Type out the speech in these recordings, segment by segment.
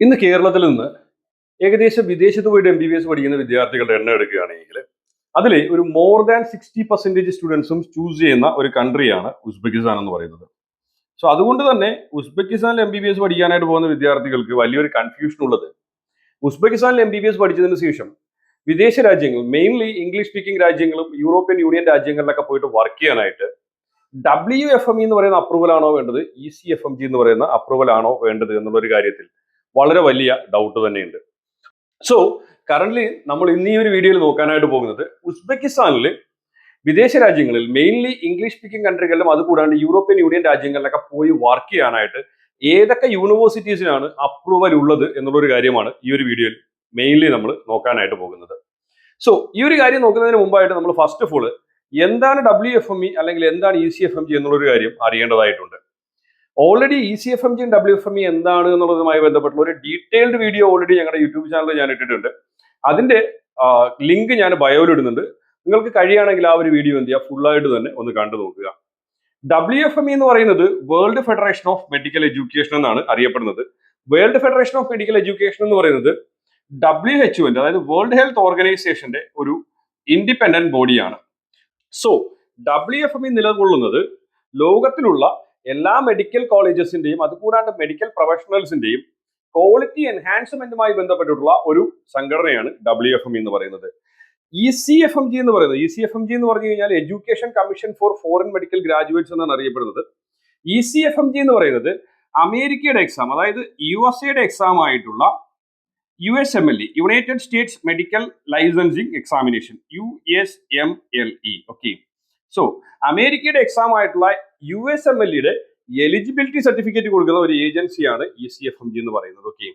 ഇന്ന് കേരളത്തിൽ നിന്ന് ഏകദേശം വിദേശത്ത് പോയിട്ട് എം ബി ബി എസ് പഠിക്കുന്ന വിദ്യാർത്ഥികളുടെ എണ്ണം എടുക്കുകയാണെങ്കിൽ അതിൽ ഒരു മോർ ദാൻ സിക്സ്റ്റി പെർസെന്റേജ് സ്റ്റുഡൻസും ചൂസ് ചെയ്യുന്ന ഒരു കൺട്രിയാണ് ഉസ്ബെക്കിസ്ഥാൻ എന്ന് പറയുന്നത്. സോ അതുകൊണ്ട് തന്നെ ഉസ്ബെക്കിസ്ഥാനിൽ എം ബി ബി എസ് പഠിക്കാനായിട്ട് പോകുന്ന വിദ്യാർത്ഥികൾക്ക് വലിയൊരു കൺഫ്യൂഷൻ ഉള്ളത്. ഉസ്ബെക്കിസ്ഥാനിൽ എം ബി ബി എസ് പഠിച്ചതിന് ശേഷം വിദേശ രാജ്യങ്ങൾ മെയിൻലി ഇംഗ്ലീഷ് സ്പീക്കിംഗ് രാജ്യങ്ങളും യൂറോപ്യൻ യൂണിയൻ രാജ്യങ്ങളിലൊക്കെ പോയിട്ട് വർക്ക് ചെയ്യാനായിട്ട് ഡബ്ല്യു എഫ് എം എന്ന് പറയുന്ന അപ്രൂവൽ ആണോ വേണ്ടത്? E C F M G എന്ന് പറയുന്ന അപ്രൂവൽ ആണോ വേണ്ടത് എന്നുള്ള ഒരു കാര്യത്തിൽ വളരെ വലിയ ഡൗട്ട് തന്നെയുണ്ട്. സോ കറന്റ് നമ്മൾ ഇന്ന് ഈ ഒരു വീഡിയോയിൽ നോക്കാനായിട്ട് പോകുന്നത് ഉസ്ബെക്കിസ്ഥാനിൽ വിദേശ രാജ്യങ്ങളിൽ മെയിൻലി ഇംഗ്ലീഷ് സ്പീക്കിംഗ് കൺട്രികളിലും അതുകൂടാണ്ട് യൂറോപ്യൻ യൂണിയൻ രാജ്യങ്ങളിലൊക്കെ പോയി വർക്ക് ചെയ്യാനായിട്ട് ഏതൊക്കെ യൂണിവേഴ്സിറ്റീസിനാണ് അപ്രൂവൽ ഉള്ളത് എന്നുള്ളൊരു കാര്യമാണ് ഈ ഒരു വീഡിയോയിൽ മെയിൻലി നമ്മൾ നോക്കാനായിട്ട് പോകുന്നത്. സോ ഈ ഒരു കാര്യം നോക്കുന്നതിന് മുമ്പായിട്ട് നമ്മൾ ഫസ്റ്റ് ഓഫ് ഓൾ എന്താണ് ഡബ്ല്യു എഫ് എം ഇ അല്ലെങ്കിൽ എന്താണ് E C F M G എന്നുള്ളൊരു കാര്യം അറിയേണ്ടതായിട്ടുണ്ട്. Already E C F M ജിയും ഡബ്ല്യു എഫ് എം ഇ എന്താണ് എന്നുള്ളതുമായി ബന്ധപ്പെട്ടുള്ള ഒരു ഡീറ്റെയിൽഡ് വീഡിയോ ഓൾറെഡി ഞങ്ങളുടെ യൂട്യൂബ് ചാനലിൽ ഞാൻ ഇട്ടിട്ടുണ്ട്. അതിന്റെ ലിങ്ക് ഞാൻ ബയോയിൽ ഇടുന്നുണ്ട്. നിങ്ങൾക്ക് കഴിയുകയാണെങ്കിൽ ആ ഒരു വീഡിയോ എന്ത് ചെയ്യുക ഫുള്ളായിട്ട് തന്നെ ഒന്ന് കണ്ടു നോക്കുക. ഡബ്ല്യു എഫ് എം ഇ എന്ന് പറയുന്നത് World Federation of Medical Education എന്നാണ് അറിയപ്പെടുന്നത്. World Federation of Medical Education എന്ന് പറയുന്നത് ഡബ്ല്യു എച്ച് ഒന്റെ അതായത് വേൾഡ് ഹെൽത്ത് ഓർഗനൈസേഷന്റെ ഒരു ഇൻഡിപെൻഡന്റ് ബോഡിയാണ് so W F M E നിലകൊള്ളുന്നത് ലോകത്തിലുള്ള എല്ലാ മെഡിക്കൽ കോളേജസിന്റെയും അതുകൂടാണ്ട് മെഡിക്കൽ പ്രൊഫഷണൽസിന്റെയും ക്വാളിറ്റി എൻഹാൻസ്മെന്റുമായി ബന്ധപ്പെട്ടിട്ടുള്ള ഒരു സംഘടനയാണ് ഡബ്ല്യു എഫ് എം എന്ന് പറയുന്നത്. E C F M G എന്ന് പറയുന്നത് E C F M G എന്ന് പറഞ്ഞു കഴിഞ്ഞാൽ education commission for foreign medical graduates എന്നാണ് അറിയപ്പെടുന്നത്. E C F M G എന്ന് പറയുന്നത് അമേരിക്കയുടെ എക്സാം അതായത് യു എസ് എയുടെ എക്സാം ആയിട്ടുള്ള U S M L E United States medical licensing examination U S M L E okay so അമേരിക്കയുടെ exam ആയിട്ടുള്ള യു എസ് എം എൽ ഇയുടെ eligibility certificate കൊടുക്കുന്ന ഒരു ഏജൻസിയാണ് E C F M G എന്ന് പറയുന്നത് ഓക്കെ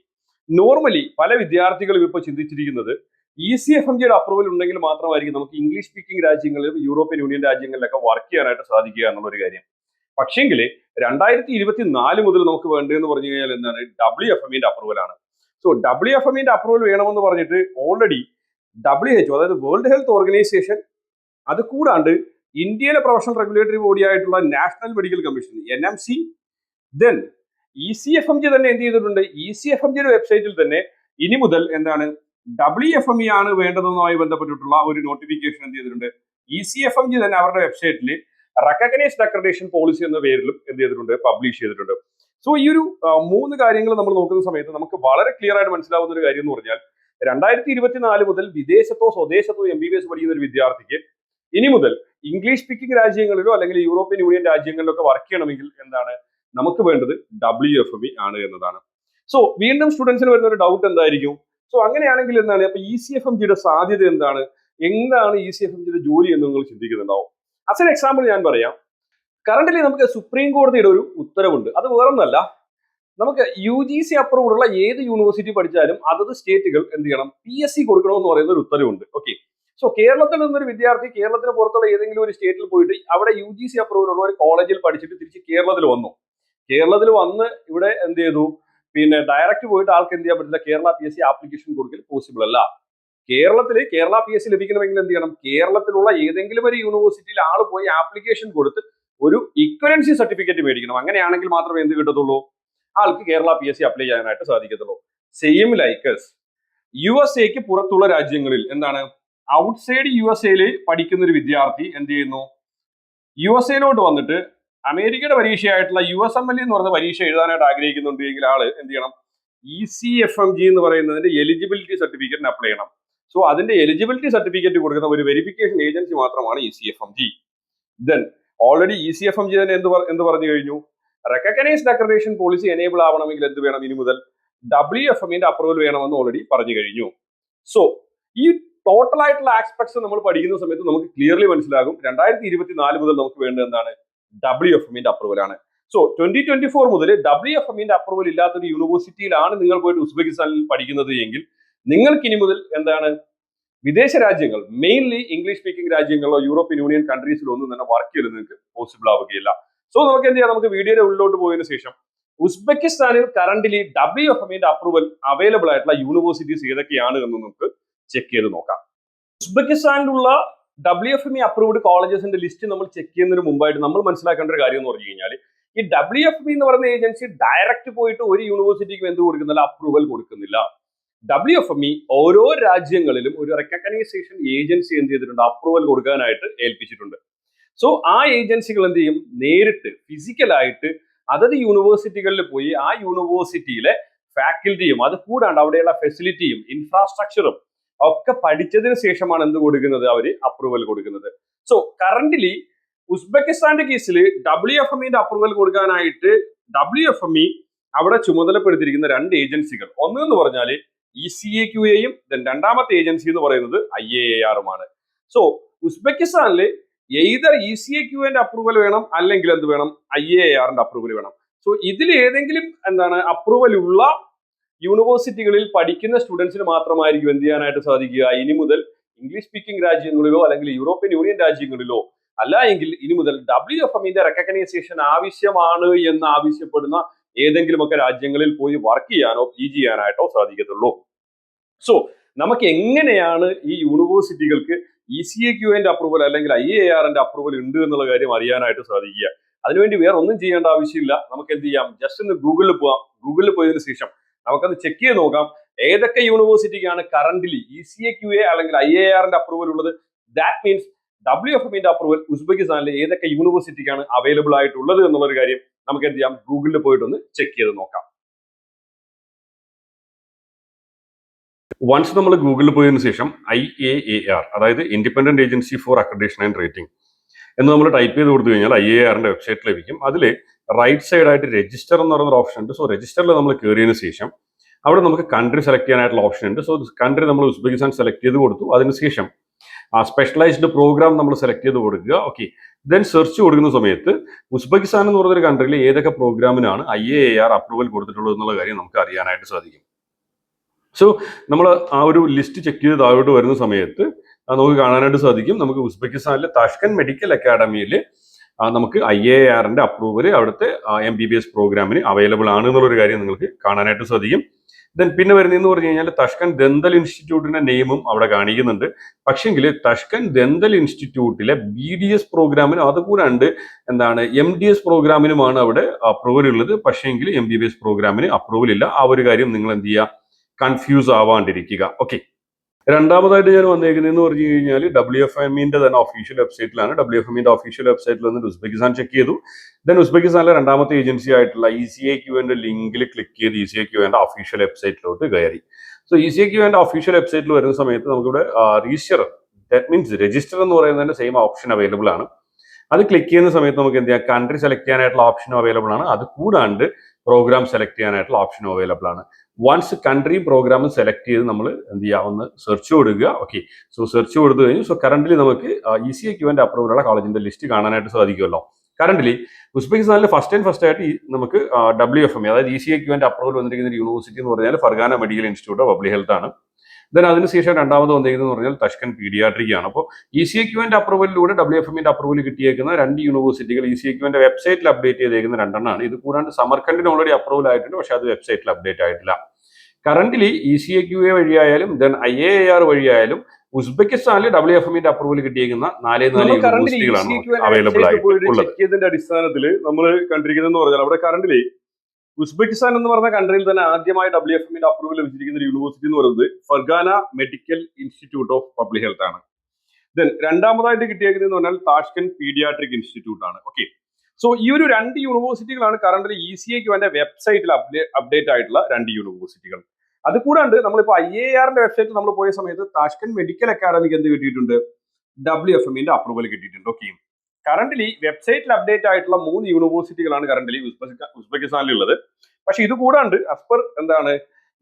നോർമലി പല വിദ്യാർത്ഥികളും ഇപ്പോൾ ചിന്തിച്ചിരിക്കുന്നത് ഇ സി എഫ് എം ജിയുടെ അപ്രൂവൽ ഉണ്ടെങ്കിൽ മാത്രമായിരിക്കും നമുക്ക് ഇംഗ്ലീഷ് സ്പീക്കിംഗ് രാജ്യങ്ങളിലും യൂറോപ്യൻ യൂണിയൻ രാജ്യങ്ങളിലൊക്കെ വർക്ക് ചെയ്യാനായിട്ട് സാധിക്കുക എന്നുള്ള ഒരു കാര്യം. പക്ഷേങ്കിൽ രണ്ടായിരത്തി ഇരുപത്തി നാല് മുതൽ നമുക്ക് വേണ്ടതെന്ന് പറഞ്ഞു കഴിഞ്ഞാൽ എന്താണ്? ഡബ്ല്യു എഫ് എമ്മിന്റെ അപ്രൂവൽ ആണ്. സോ ഡബ്ല്യു എഫ് എമ്മിന്റെ അപ്രൂവൽ വേണമെന്ന് പറഞ്ഞിട്ട് ഓൾറെഡി ഡബ്ല്യു എച്ച് അതായത് വേൾഡ് ഹെൽത്ത് ഓർഗനൈസേഷൻ അത് കൂടാണ്ട് ഇന്ത്യയിലെ പ്രൊഫഷണൽ റെഗുലേറ്ററി ബോഡി ആയിട്ടുള്ള national medical commission N M C then E C F M G തന്നെ എന്ത് ചെയ്തിട്ടുണ്ട്? ഇ സി എഫ് എം ജിയുടെ വെബ്സൈറ്റിൽ തന്നെ ഇനി മുതൽ എന്താണ് ഡബ്ല്യു എഫ് എം ഇ ആണ് വേണ്ടതെന്നുമായി ബന്ധപ്പെട്ടിട്ടുള്ള ഒരു നോട്ടിഫിക്കേഷൻ എന്ത് ചെയ്തിട്ടുണ്ട്? E C F M G തന്നെ അവരുടെ വെബ്സൈറ്റിൽ റെക്കഗ്നൈസ്ഡ് അക്രഡേഷൻ പോളിസി എന്ന പേരിലും എന്ത് ചെയ്തിട്ടുണ്ട്? പബ്ലിഷ് ചെയ്തിട്ടുണ്ട്. സോ ഈ ഒരു മൂന്ന് കാര്യങ്ങൾ നമ്മൾ നോക്കുന്ന സമയത്ത് നമുക്ക് വളരെ ക്ലിയർ ആയിട്ട് മനസ്സിലാവുന്ന ഒരു കാര്യം എന്ന് പറഞ്ഞാൽ രണ്ടായിരത്തി ഇരുപത്തിനാല് മുതൽ വിദേശത്തോ സ്വദേശത്തോ എം ബി ബി എസ് പഠിക്കുന്ന ഒരു വിദ്യാർത്ഥിക്ക് ഇനി മുതൽ ഇംഗ്ലീഷ് സ്പീക്കിംഗ് രാജ്യങ്ങളിലോ അല്ലെങ്കിൽ യൂറോപ്യൻ യൂണിയൻ രാജ്യങ്ങളിലോ ഒക്കെ വർക്ക് ചെയ്യണമെങ്കിൽ എന്താണ്? നമുക്ക് വേണ്ടത് ഡബ്ല്യു എഫ് ബി ആണ് എന്നതാണ്. സോ വീണ്ടും സ്റ്റുഡൻസിന് വരുന്ന ഒരു ഡൗട്ട് എന്തായിരിക്കും? സോ അങ്ങനെയാണെങ്കിൽ എന്താണ്? അപ്പൊ ഇ സി എഫ് എം ജിയുടെ സാധ്യത എന്താണ്? എന്താണ് ഇ സി എഫ് എം ജിയുടെ ജോലി എന്ന് നിങ്ങൾ ചിന്തിക്കുന്നുണ്ടാവും. അസ് എൻ എക്സാമ്പിൾ ഞാൻ പറയാം. കറന്റ്ലി നമുക്ക് സുപ്രീം കോടതിയുടെ ഒരു ഉത്തരവുണ്ട്. അത് വേറൊന്നല്ല. നമുക്ക് യു ജി സി അപ്രൂവ്ഡ് ഉള്ള ഏത് യൂണിവേഴ്സിറ്റി പഠിച്ചാലും അതത് സ്റ്റേറ്റുകൾ എന്ത് ചെയ്യണം? പി എസ് സി കൊടുക്കണമെന്ന് പറയുന്ന ഒരു ഉത്തരവുണ്ട്. ഓക്കെ സോ കേരളത്തിൽ നിന്നൊരു വിദ്യാർത്ഥി കേരളത്തിന് പുറത്തുള്ള ഏതെങ്കിലും ഒരു സ്റ്റേറ്റിൽ പോയിട്ട് അവിടെ യു ജി സി അപ്രൂവൽ ഉള്ള ഒരു കോളേജിൽ പഠിച്ചിട്ട് തിരിച്ച് കേരളത്തിൽ വന്നു. കേരളത്തിൽ വന്ന് ഇവിടെ എന്ത് ചെയ്തു? പിന്നെ ഡയറക്റ്റ് പോയിട്ട് ആൾക്ക് എന്ത് ചെയ്യാൻ പറ്റില്ല? Kerala P S C application കൊടുക്കൽ പോസിബിൾ അല്ല. കേരളത്തിൽ കേരള പി എസ് സി ലഭിക്കണമെങ്കിൽ എന്ത് ചെയ്യണം? കേരളത്തിലുള്ള ഏതെങ്കിലും ഒരു യൂണിവേഴ്സിറ്റിയിൽ ആൾ പോയി ആപ്ലിക്കേഷൻ കൊടുത്ത് ഒരു ഇക്വലൻസി സർട്ടിഫിക്കറ്റ് മേടിക്കണം. അങ്ങനെയാണെങ്കിൽ മാത്രമേ എന്ത് കിട്ടത്തുള്ളൂ? ആൾക്ക് Kerala P S C apply ചെയ്യാനായിട്ട് സാധിക്കത്തുള്ളൂ. സെയിം ലൈക്കേഴ്സ് യു എസ് എക്ക് പുറത്തുള്ള രാജ്യങ്ങളിൽ എന്താണ്? ഔട്ട്സൈഡ് യു എസ് എയിൽ പഠിക്കുന്ന ഒരു വിദ്യാർത്ഥി എന്ത് ചെയ്യുന്നു? യു എസ് എയിലോട്ട് വന്നിട്ട് അമേരിക്കയുടെ പരീക്ഷയായിട്ടുള്ള യു എസ് എം എൽ എന്ന് പറയുന്ന പരീക്ഷ എഴുതാനായിട്ട് ആഗ്രഹിക്കുന്നുണ്ട് എങ്കിൽ ആൾ എന്ത് ചെയ്യണം? E C F M G എന്ന് പറയുന്നതിന്റെ എലിജിബിലിറ്റി സർട്ടിഫിക്കറ്റിന് അപ്ലൈ ചെയ്യണം. സോ അതിന്റെ എലിജിബിലിറ്റി സർട്ടിഫിക്കറ്റ് കൊടുക്കുന്ന ഒരു വെരിഫിക്കേഷൻ ഏജൻസി മാത്രമാണ് E C F M G. Then already E C F M G തന്നെ എന്ത് എന്ത് പറഞ്ഞു കഴിഞ്ഞു? റെക്കഗ്നൈസ്ഡ് അക്രഡേഷൻ പോളിസി എനേബിൾ ആവണമെങ്കിൽ എന്ത് വേണം? ഇനി മുതൽ ഡബ്ല്യു എഫ് എമ്മിന്റെ അപ്രൂവൽ വേണമെന്ന് ഓൾറെഡി പറഞ്ഞു കഴിഞ്ഞു. സോ ഈ ടോട്ടൽ ആയിട്ടുള്ള ആസ്പെക്ട്സ് നമ്മൾ പഠിക്കുന്ന സമയത്ത് നമുക്ക് ക്ലിയർലി മനസ്സിലാകും. രണ്ടായിരത്തി ഇരുപത്തിനാല് മുതൽ നമുക്ക് വേണ്ടത് എന്താണ്? ഡബ്ല്യു എഫ് എമ്മിന്റെ അപ്രൂവൽ ആണ്. സോ ട്വന്റി ട്വന്റി ഫോർ മുതൽ ഡബ്ല്യു എഫ് എമ്മിന്റെ അപ്രൂവൽ ഇല്ലാത്ത ഒരു യൂണിവേഴ്സിറ്റിയിലാണ് നിങ്ങൾ പോയിട്ട് ഉസ്ബെക്കിസ്ഥാനിൽ പഠിക്കുന്നത് എങ്കിൽ നിങ്ങൾക്ക് ഇനി മുതൽ എന്താണ്? വിദേശ രാജ്യങ്ങൾ മെയിൻലി ഇംഗ്ലീഷ് സ്പീക്കിംഗ് രാജ്യങ്ങളിലോ യൂറോപ്യൻ യൂണിയൻ കൺട്രീസിലോ ഒന്നും തന്നെ വർക്ക് ചെയ്ത് നിങ്ങൾക്ക് പോസിബിൾ ആവുകയില്ല. സോ നമുക്ക് എന്ത് ചെയ്യാം? നമുക്ക് വീഡിയോയുടെ ഉള്ളിലോട്ട് പോയതിനു ശേഷം ഉസ്ബെക്കിസ്ഥാനിൽ കറന്റ്ലി ഡബ്ല്യു എഫ് എമ്മിന്റെ അപ്രൂവൽ അവൈലബിൾ ആയിട്ടുള്ള യൂണിവേഴ്സിറ്റീസ് ഏതൊക്കെയാണ് എന്ന് നമുക്ക് ചെക്ക് ചെയ്ത് നോക്കാം. ഉസ്ബെക്കിസ്ഥാനിലുള്ള W F M E approved കോളേജസിന്റെ list നമ്മൾ ചെക്ക് ചെയ്യുന്നതിന് മുമ്പായിട്ട് നമ്മൾ മനസ്സിലാക്കേണ്ട ഒരു കാര്യം എന്ന് പറഞ്ഞു കഴിഞ്ഞാൽ ഈ ഡബ്ല്യു എഫ് ബി എന്ന് പറയുന്ന ഏജൻസി ഡയറക്റ്റ് പോയിട്ട് ഒരു യൂണിവേഴ്സിറ്റിക്കും എന്ത് കൊടുക്കുന്നില്ല? അപ്രൂവൽ കൊടുക്കുന്നില്ല. ഡബ്ല്യു എഫ് എം ഇ ഓരോ രാജ്യങ്ങളിലും ഒരു റെക്കഗ്നൈസേഷൻ ഏജൻസി എന്ത് ചെയ്തിട്ടുണ്ട്? അപ്രൂവൽ കൊടുക്കാനായിട്ട് ഏൽപ്പിച്ചിട്ടുണ്ട്. സോ ആ ഏജൻസികൾ എന്ത് ചെയ്യും? നേരിട്ട് ഫിസിക്കലായിട്ട് അതത് യൂണിവേഴ്സിറ്റികളിൽ പോയി ആ യൂണിവേഴ്സിറ്റിയിലെ ഫാക്കൽറ്റിയും അത് കൂടാണ്ട് അവിടെയുള്ള ഫെസിലിറ്റിയും ഇൻഫ്രാസ്ട്രക്ചറും ഒക്കെ പഠിച്ചതിന് ശേഷമാണ് എന്ത് കൊടുക്കുന്നത് അവർ അപ്രൂവൽ കൊടുക്കുന്നത്. സോ കറന്റ്ലി ഉസ്ബെക്കിസ്ഥാന്റെ കേസിൽ ഡബ്ല്യു എഫ് എമ്മിന്റെ അപ്രൂവൽ കൊടുക്കാനായിട്ട് ഡബ്ല്യു എഫ് എം ഇ അവിടെ ചുമതലപ്പെടുത്തിയിരിക്കുന്ന രണ്ട് ഏജൻസികൾ ഒന്ന് എന്ന് പറഞ്ഞാൽ ഇ സി എ ക്യു എയും രണ്ടാമത്തെ ഏജൻസി എന്ന് പറയുന്നത് ഐ എ ആറുമാണ് സോ ഉസ്ബെക്കിസ്ഥാനിൽ എയ്തർ ഇ സി എ ക്യുവിന്റെ അപ്രൂവൽ വേണം അല്ലെങ്കിൽ എന്ത് വേണം? ഐ എ ആറിന്റെ അപ്രൂവൽ വേണം. സോ ഇതിൽ ഏതെങ്കിലും എന്താണ് അപ്രൂവൽ ഉള്ള യൂണിവേഴ്സിറ്റികളിൽ പഠിക്കുന്ന സ്റ്റുഡൻസിന് മാത്രമായിരിക്കും എന്ത് ചെയ്യാനായിട്ട് സാധിക്കുക? ഇനി മുതൽ ഇംഗ്ലീഷ് സ്പീക്കിംഗ് രാജ്യങ്ങളിലോ അല്ലെങ്കിൽ യൂറോപ്യൻ യൂണിയൻ രാജ്യങ്ങളിലോ അല്ല എങ്കിൽ ഇനി മുതൽ ഡബ്ല്യു എഫ് എമ്മിന്റെ റെക്കഗ്നൈസേഷൻ ആവശ്യമാണ് എന്ന് ആവശ്യപ്പെടുന്ന ഏതെങ്കിലുമൊക്കെ രാജ്യങ്ങളിൽ പോയി വർക്ക് ചെയ്യാനോ പി ചെയ്യാനായിട്ടോ സാധിക്കത്തുള്ളൂ. സോ നമുക്ക് എങ്ങനെയാണ് ഈ യൂണിവേഴ്സിറ്റികൾക്ക് ഇ സി എ ക്യുവിന്റെ അപ്രൂവൽ അല്ലെങ്കിൽ ഐ എ ആറിന്റെ അപ്രൂവൽ ഉണ്ട് എന്നുള്ള കാര്യം അറിയാനായിട്ട് സാധിക്കുക? അതിനുവേണ്ടി വേറെ ഒന്നും ചെയ്യേണ്ട ആവശ്യമില്ല. നമുക്ക് എന്ത് ചെയ്യാം? ജസ്റ്റ് ഒന്ന് ഗൂഗിളിൽ പോവാം. ഗൂഗിളിൽ പോയതിനു ശേഷം നമുക്കത് ചെക്ക് ചെയ്ത് നോക്കാം. ഏതൊക്കെ യൂണിവേഴ്സിറ്റിക്കാണ് currently E C A Q A അല്ലെങ്കിൽ ഐ എ ആറിന്റെ അപ്രൂവൽ ഉള്ളത്? ദാറ്റ് മീൻസ് ഡബ്ല്യു എഫ് എമ്മിന്റെ അപ്രൂവൽ ഉസ്ബെക്കിസ്ഥാനിലെ ഏതൊക്കെ യൂണിവേഴ്സിറ്റിക്കാണ് അവൈലബിൾ ആയിട്ടുള്ളത് എന്നുള്ളൊരു കാര്യം നമുക്ക് എന്ത് ചെയ്യാം? ഗൂഗിളിൽ പോയിട്ടൊന്ന് ചെക്ക് ചെയ്ത് നോക്കാം. വൺസ് നമ്മൾ ഗൂഗിളിൽ പോയതിനു ശേഷം ഐ എ എ ആർ അതായത് independent agency for accreditation and rating എന്ന് നമ്മൾ ടൈപ്പ് ചെയ്ത് കൊടുത്തു കഴിഞ്ഞാൽ ഐ എ ആറിന്റെ വെബ്സൈറ്റ് ലഭിക്കും. അതിൽ റൈറ്റ് സൈഡ് ആയിട്ട് രജിസ്റ്റർ എന്ന് പറയുന്ന ഓപ്ഷൻ ഉണ്ട്. സോ രജിസ്റ്ററിൽ നമ്മൾ കയറിയതിന് ശേഷം അവിടെ നമുക്ക് കൺട്രി സെലക്ട് ചെയ്യാനായിട്ടുള്ള ഓപ്ഷൻ ഉണ്ട്. സോ കൺട്രി നമ്മൾ ഉസ്ബെക്കിസ്ഥാൻ സെലക്ട് ചെയ്ത് കൊടുത്തു. അതിനുശേഷം ആ സ്പെഷ്യലൈസ്ഡ് പ്രോഗ്രാം നമ്മൾ സെലക്ട് ചെയ്ത് കൊടുക്കുക. ഓക്കെ ദെൻ സെർച്ച് കൊടുക്കുന്ന സമയത്ത് ഉസ്ബെക്കിസ്ഥാൻ എന്ന് പറയുന്ന ഒരു കൺട്രിയിൽ ഏതൊക്കെ പ്രോഗ്രാമിനാണ് ഐ എ ആർ അപ്രൂവൽ കൊടുത്തിട്ടുള്ളത് എന്നുള്ള കാര്യം നമുക്ക് അറിയാനായിട്ട് സാധിക്കും. സോ നമ്മൾ ആ ഒരു ലിസ്റ്റ് ചെക്ക് ചെയ്ത് താഴോട്ട് വരുന്ന സമയത്ത് നമുക്ക് കാണാനായിട്ട് സാധിക്കും. നമുക്ക് ഉസ്ബെക്കിസ്ഥാനിലെ താഷ്കൻ മെഡിക്കൽ അക്കാഡമിയിൽ നമുക്ക് ഐ എ ആറിന്റെ അപ്രൂവൽ അവിടുത്തെ എം ബി ബി എസ് പ്രോഗ്രാമിന് അവൈലബിൾ ആണ് എന്നുള്ളൊരു കാര്യം നിങ്ങൾക്ക് കാണാനായിട്ട് സാധിക്കും. ദെൻ പിന്നെ വരുന്നതെന്ന് പറഞ്ഞു കഴിഞ്ഞാൽ തഷ്കൻ ദന്തൽ ഇൻസ്റ്റിറ്റ്യൂട്ടിന്റെ നെയിമും അവിടെ കാണിക്കുന്നുണ്ട്. പക്ഷെങ്കിൽ തഷ്കൻ ദന്തൽ ഇൻസ്റ്റിറ്റ്യൂട്ടിലെ ബി ഡി എസ് പ്രോഗ്രാമിനും അതുകൂടാണ്ട് എന്താണ് എം ഡി എസ് പ്രോഗ്രാമിനുമാണ് അവിടെ അപ്രൂവൽ ഉള്ളത്. പക്ഷേങ്കിൽ എം ബി ബി എസ് പ്രോഗ്രാമിന് അപ്രൂവൽ ഇല്ല. ആ ഒരു കാര്യം നിങ്ങൾ എന്ത് ചെയ്യുക? കൺഫ്യൂസ് ആവാണ്ടിരിക്കുക. ഓക്കെ രണ്ടാമതായിട്ട് ഞാൻ വന്നേക്കുന്നതെന്ന് പറഞ്ഞു കഴിഞ്ഞാൽ ഡബ്ല്യു എഫ് എമ്മിന്റെ തന്നെ ഒഫീഷ്യൽ വെബ്സൈറ്റിലാണ് ഡബ്ല്യു എഫ് എമ്മിന്റെ ഒഫീഷ്യൽ വെബ്സൈറ്റിൽ നിന്ന് ഉസ്ബെക്കിസ്ഥാൻ ചെക്ക് ചെയ്തു. ദെൻ ഉസ്ബെക്കിസ്ഥാനിലെ രണ്ടാമത്തെ ഏജൻസി ആയിട്ടുള്ള ഇ സി എ ക്യുവിന്റെ ലിങ്കിൽ ക്ലിക്ക് ചെയ്ത് ഇ സി എ ക്യുവിന്റെ ഒഫീഷ്യൽ വെബ്സൈറ്റിലോട്ട് കയറി. സോ ഇ സി എ ക്യുവിന്റെ ഒഫീഷ്യൽ വെബ്സൈറ്റിൽ വരുന്ന സമയത്ത് നമുക്കിവിടെ രജിസ്റ്റർ ദാറ്റ് മീൻസ് രജിസ്റ്റർ എന്ന് പറയുന്നതിന്റെ സെയിം ഓപ്ഷൻ അവൈലബിൾ ആണ്. അത് ക്ലിക്ക് ചെയ്യുന്ന സമയത്ത് നമുക്ക് എന്ത് ചെയ്യാം? കൺട്രി സെലക്ട് ചെയ്യാനായിട്ടുള്ള ഓപ്ഷനും അവൈലബിൾ ആണ്. അത് കൂടാണ്ട് പ്രോഗ്രാം സെലക്ട് ചെയ്യാനായിട്ടുള്ള ഓപ്ഷനും അവൈലബിൾ ആണ്. വൺസ് കൺട്രി പ്രോഗ്രാം സെലക്ട് ചെയ്ത് നമ്മൾ എന്ത് ചെയ്യാവുന്ന സെർച്ച് കൊടുക്കുക. ഓക്കെ സോ സെർച്ച് കൊടുത്തു കഴിഞ്ഞു സോ കറന്റ്ലി നമുക്ക് ഇ സി എ അപ്രൂവൽ അപ്രൂവലുള്ള കോളേജിന്റെ ലിസ്റ്റ് കാണാനായിട്ട് സാധിക്കുമല്ലോ. Currently Uzbekistan first and first ആയിട്ട് നമുക്ക് ഡബ്ല്യു എഫ് എം അതായത് ഇ സി എ ക്യുവിന്റെ അപ്രൂവൽ വന്നിരിക്കുന്ന ഒരു യൂണിവേഴ്സിറ്റി എന്ന് പറഞ്ഞാൽ Fergana medical institute of public health ആണ്. ദെൻ അതിനുശേഷം രണ്ടാമത് വന്നിരിക്കുന്നത് പറഞ്ഞാൽ തഷ്കൻ പീഡിയാട്രിക് ആണ്. അപ്പോൾ ഇ സി എക്യുവിന്റെ അപ്രൂവലിലൂടെ ഡബ്ല്യു എഫ് എമ്മിന്റെ അപ്രൂവൽ കിട്ടിയേക്കുന്ന രണ്ട് യൂണിവേഴ്സിറ്റികൾ ഇ സി എക്യുവിന്റെ വെബ്സൈറ്റിൽ അപ്ഡേറ്റ് ചെയ്തേക്കുന്ന രണ്ടെണ്ണമാണ് ഇത് കൂടാണ്ട് സമർഖണ്ഡിന് ഓൾറെഡി അപ്രൂവൽ ആയിട്ടുണ്ട് പക്ഷേ അത് വെബ്സൈറ്റിൽ അപ്ഡേറ്റ് ആയിട്ടില്ല. Currently E C A Q A വഴിയായാലും then I A R വഴിയായാലും ഉസ്ബെക്കിസ്ഥാനിൽ ഡബ്ല്യു എഫ് എമ്മിന്റെ അപ്രൂവൽ കിട്ടിയിരിക്കുന്ന നാല് നാല് യൂണിവേഴ്സിറ്റികളാണ് അവൈലബിൾ ആയിട്ടുള്ളത് അടിസ്ഥാനത്തിൽ നമ്മൾ കണ്ടിരിക്കുന്നതെന്ന് പറഞ്ഞാൽ അവിടെ കറന്റിലി ഉസ്ബെക്കിസ്ഥാൻ എന്ന് പറഞ്ഞ കൺട്രിയിൽ തന്നെ ആദ്യമായി ഡബ്ല്യു എഫ് എമ്മിന്റെ അപ്രൂവൽ ലഭിച്ചിരിക്കുന്ന ഒരു യൂണിവേഴ്സിറ്റി എന്ന് പറയുന്നത് Fergana medical institute of public health ആണ്. ദെൻ രണ്ടാമതായിട്ട് കിട്ടിയേക്കുന്നത് എന്ന് പറഞ്ഞാൽ താഷ്കൻ പീഡിയാട്രിക് ഇൻസ്റ്റിറ്റ്യൂട്ട് ആണ്. ഓക്കെ സോ ഈ ഒരു രണ്ട് യൂണിവേഴ്സിറ്റികളാണ് കറന്റ് ഇ സി എക്ക് വേണ്ട വെബ്സൈറ്റിൽ അപ്ഡേറ്റ് ആയിട്ടുള്ള രണ്ട് യൂണിവേഴ്സിറ്റികൾ അത് കൂടാണ്ട് നമ്മളിപ്പോ ഐ എ ആറിന്റെ വെബ്സൈറ്റിൽ നമ്മൾ പോയ സമയത്ത് താഷ്കൻ മെഡിക്കൽ അക്കാദമിക്ക് എന്ത് കിട്ടിയിട്ടുണ്ട്? ഡബ്ല്യു എഫ് എമ്മിന്റെ അപ്രൂവൽ കിട്ടിയിട്ടുണ്ട്. ഓക്കെ കറന്റ്ലി വെബ്സൈറ്റിൽ അപ്ഡേറ്റ് ആയിട്ടുള്ള മൂന്ന് യൂണിവേഴ്സിറ്റികളാണ് കറന്റ്ലി ഉസ്ബെക്കിസ്ഥാനിലുള്ളത് പക്ഷെ ഇത് കൂടാണ്ട് അസ്പർ എന്താണ്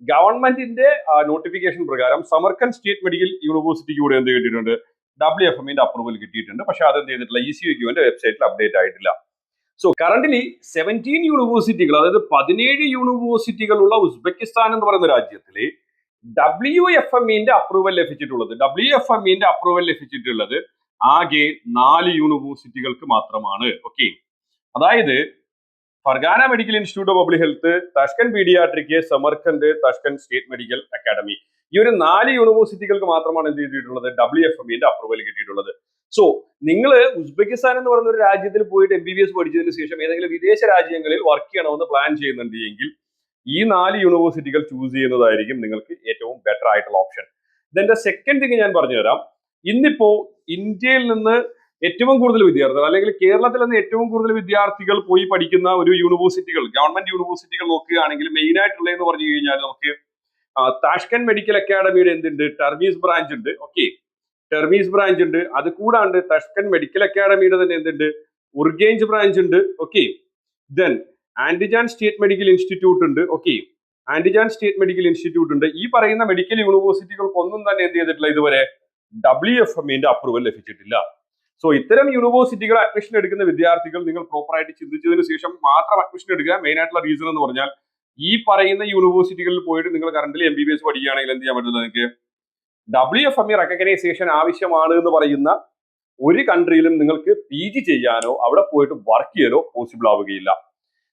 ഗവൺമെന്റിന്റെ നോട്ടിഫിക്കേഷൻ പ്രകാരം സമർക്കൻ സ്റ്റേറ്റ് മെഡിക്കൽ യൂണിവേഴ്സിറ്റിക്ക് കൂടെ എന്ത് കിട്ടിയിട്ടുണ്ട്? ഡബ്ല്യു എഫ് എമ്മിന്റെ അപ്രൂവൽ കിട്ടിയിട്ടുണ്ട്. പക്ഷെ അത് എന്ത് ചെയ്തിട്ടില്ല ഇ സി യുവിന്റെ വെബ്സൈറ്റിൽ അപ്ഡേറ്റ് ആയിട്ടില്ല. സോ കറന്റ്ലി സെവന്റീൻ യൂണിവേഴ്സിറ്റികൾ അതായത് പതിനേഴ് യൂണിവേഴ്സിറ്റികളുള്ള ഉസ്ബെക്കിസ്ഥാൻ എന്ന് പറയുന്ന രാജ്യത്തിലെ ഡബ്ല്യു എഫ് എമ്മിന്റെ അപ്രൂവൽ ലഭിച്ചിട്ടുള്ളത് ഡബ്ല്യു എഫ് എമ്മിന്റെ അപ്രൂവൽ ലഭിച്ചിട്ടുള്ളത് ആകെ നാല് യൂണിവേഴ്സിറ്റികൾക്ക് മാത്രമാണ്. ഓക്കെ അതായത് Fergana medical institute of public health Tashkent paediatric Samarkand Tashkent state medical academy ഈ ഒരു നാല് യൂണിവേഴ്സിറ്റികൾക്ക് മാത്രമാണ് എന്ത് ചെയ്തിട്ടുള്ളത്? ഡബ്ല്യു എഫ് എമ്മിന്റെ അപ്രൂവൽ കിട്ടിയിട്ടുള്ളത്. സോ നിങ്ങൾ ഉസ്ബെക്കിസ്ഥാൻ എന്ന് പറയുന്ന ഒരു രാജ്യത്തിൽ പോയിട്ട് എം ബി ബി എസ് പഠിച്ചതിന് ശേഷം ഏതെങ്കിലും വിദേശ രാജ്യങ്ങളിൽ വർക്ക് ചെയ്യണമെന്ന് പ്ലാൻ ചെയ്യുന്നുണ്ട് എങ്കിൽ ഈ നാല് യൂണിവേഴ്സിറ്റികൾ ചൂസ് ചെയ്യുന്നതായിരിക്കും നിങ്ങൾക്ക് ഏറ്റവും ബെറ്റർ ആയിട്ടുള്ള ഓപ്ഷൻ ഇതിന്റെ സെക്കൻഡ് തിങ് ഞാൻ പറഞ്ഞുതരാം. ഇന്നിപ്പോ ഇന്ത്യയിൽ നിന്ന് ഏറ്റവും കൂടുതൽ വിദ്യാർത്ഥികൾ അല്ലെങ്കിൽ കേരളത്തിൽ നിന്ന് ഏറ്റവും കൂടുതൽ വിദ്യാർത്ഥികൾ പോയി പഠിക്കുന്ന ഒരു യൂണിവേഴ്സിറ്റികൾ ഗവൺമെന്റ് യൂണിവേഴ്സിറ്റികൾ നോക്കുകയാണെങ്കിൽ മെയിൻ ആയിട്ടുള്ളതെന്ന് പറഞ്ഞു കഴിഞ്ഞാൽ നമുക്ക് താഷ്കൻ മെഡിക്കൽ അക്കാഡമിയുടെ എന്തുണ്ട്? ടെർമീസ് ബ്രാഞ്ച് ഉണ്ട്. ഓക്കെ ടെർമീസ് ബ്രാഞ്ച് ഉണ്ട്. അത് കൂടാണ്ട് തഷ്കൻ മെഡിക്കൽ അക്കാഡമിയുടെ തന്നെ എന്തുണ്ട്? ഉർഗേഞ്ച് ബ്രാഞ്ച് ഉണ്ട്. Okay then Andijan state medical institute ഉണ്ട്. Okay Andijan state medical institute ഉണ്ട്. ഈ പറയുന്ന മെഡിക്കൽ യൂണിവേഴ്സിറ്റികൾക്കൊന്നും തന്നെ എന്ത് ചെയ്തിട്ടില്ല ഇതുവരെ. ഡബ്ല്യു എഫ് എമ്മിന്റെ അപ്രൂവൽ ലഭിച്ചിട്ടില്ല. സോ ഇത്തരം യൂണിവേഴ്സിറ്റികൾ അഡ്മിഷൻ എടുക്കുന്ന വിദ്യാർത്ഥികൾ നിങ്ങൾ പ്രോപ്പറായിട്ട് ചിന്തിച്ചതിന് ശേഷം മാത്രം അഡ്മിഷൻ എടുക്കുക. മെയിൻ ആയിട്ടുള്ള റീസൺ എന്ന് പറഞ്ഞാൽ ഈ പറയുന്ന യൂണിവേഴ്സിറ്റികളിൽ പോയിട്ട് നിങ്ങൾ കറണ്ടിൽ എം ബി ബി എസ് പഠിക്കുകയാണെങ്കിൽ എന്ത് ചെയ്യാൻ പറ്റുന്നത് നിങ്ങൾക്ക് W F M E recognition ആവശ്യമാണ് എന്ന് പറയുന്ന ഒരു കൺട്രിയിലും നിങ്ങൾക്ക് പി ജി ചെയ്യാനോ അവിടെ പോയിട്ട് വർക്ക് ചെയ്യാനോ പോസിബിൾ ആവുകയില്ല.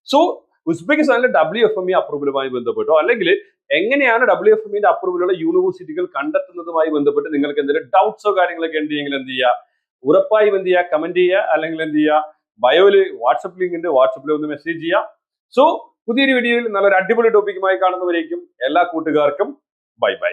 സോ ഉസ്ബെക്കിസ്ഥാനിലെ ഡബ്ല്യു എഫ് എം ഇ അപ്രൂവലുമായി ബന്ധപ്പെട്ടോ അല്ലെങ്കിൽ എങ്ങനെയാണ് ഡബ്ല്യു എഫ് എമ്മിന്റെ അപ്രൂവലുള്ള യൂണിവേഴ്സിറ്റികൾ കണ്ടെത്തുന്നതുമായി ബന്ധപ്പെട്ട് നിങ്ങൾക്ക് എന്തെങ്കിലും ഡൗട്ട്സോ കാര്യങ്ങളൊക്കെ ഉണ്ടെങ്കിൽ എന്ത് ചെയ്യുക ഉറപ്പായും എന്ത് ചെയ്യുക കമന്റ് ചെയ്യുക അല്ലെങ്കിൽ എന്ത് ചെയ്യുക ബയോയിൽ വാട്സപ്പ് ലിങ്ക് ഉണ്ട്. വാട്സപ്പിൽ ഒന്ന് മെസ്സേജ് ചെയ്യുക സോ പുതിയൊരു വീഡിയോയിൽ നല്ലൊരു അടിപൊളി ടോപ്പിക്കുമായി കാണുന്നവരേക്കും എല്ലാ കൂട്ടുകാർക്കും ബൈ ബൈ